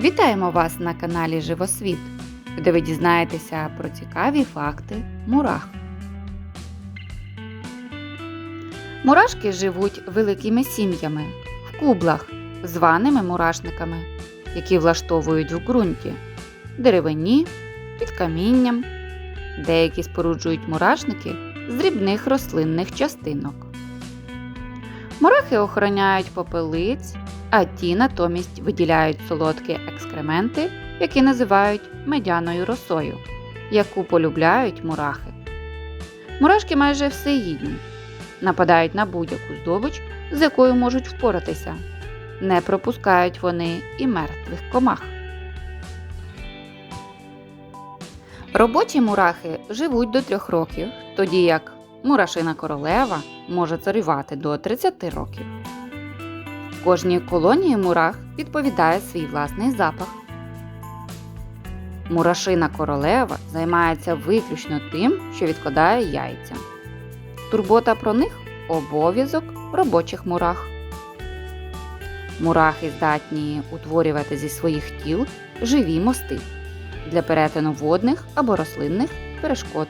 Вітаємо вас на каналі Живосвіт, де ви дізнаєтеся про цікаві факти мурах. Мурашки живуть великими сім'ями в кублах, званими мурашниками, які влаштовують в ґрунті, деревині, під камінням. Деякі споруджують мурашники з дрібних рослинних частинок. Мурахи охороняють попелиць, а ті натомість виділяють солодкі екскременти, які називають медяною росою, яку полюбляють мурахи. Мурашки майже всеїдні, нападають на будь-яку здобич, з якою можуть впоратися. Не пропускають вони і мертвих комах. Робочі мурахи живуть до трьох років, тоді як мурашина королева може царювати до 30 років. Кожній колонії мурах відповідає свій власний запах. Мурашина королева займається виключно тим, що відкладає яйця. Турбота про них обов'язок робочих мурах. Мурахи здатні утворювати зі своїх тіл живі мости для перетину водних або рослинних перешкод.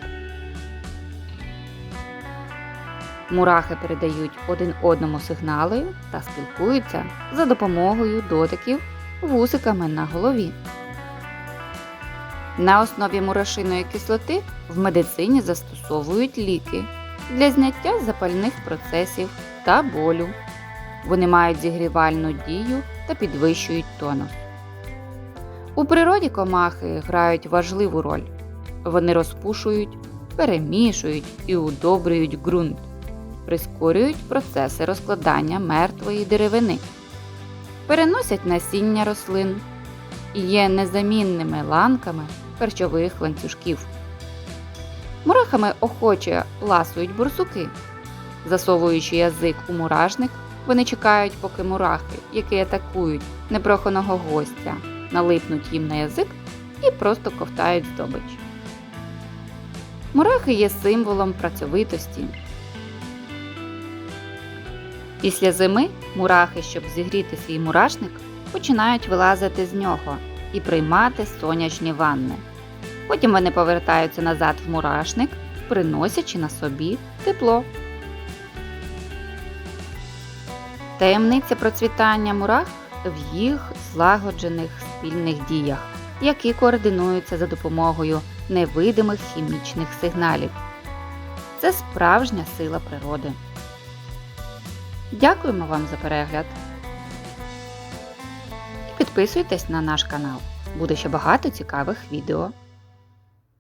Мурахи передають один одному сигнали та спілкуються за допомогою дотиків вусиками на голові. На основі мурашиної кислоти в медицині застосовують ліки для зняття запальних процесів та болю. Вони мають зігрівальну дію та підвищують тонус. У природі комахи грають важливу роль. Вони розпушують, перемішують і удобрюють ґрунт прискорюють процеси розкладання мертвої деревини, переносять насіння рослин і є незамінними ланками харчових ланцюжків. Мурахами охоче ласують бурсуки. Засовуючи язик у мурашник, вони чекають, поки мурахи, які атакують непроханого гостя, налипнуть їм на язик і просто ковтають здобич. Мурахи є символом працьовитості. Після зими мурахи, щоб зігріти свій мурашник, починають вилазити з нього і приймати сонячні ванни. Потім вони повертаються назад в мурашник, приносячи на собі тепло. Таємниця процвітання мурах в їх злагоджених спільних діях, які координуються за допомогою невидимих хімічних сигналів. Це справжня сила природи. Дякуємо вам за перегляд. І підписуйтесь на наш канал. Буде ще багато цікавих відео.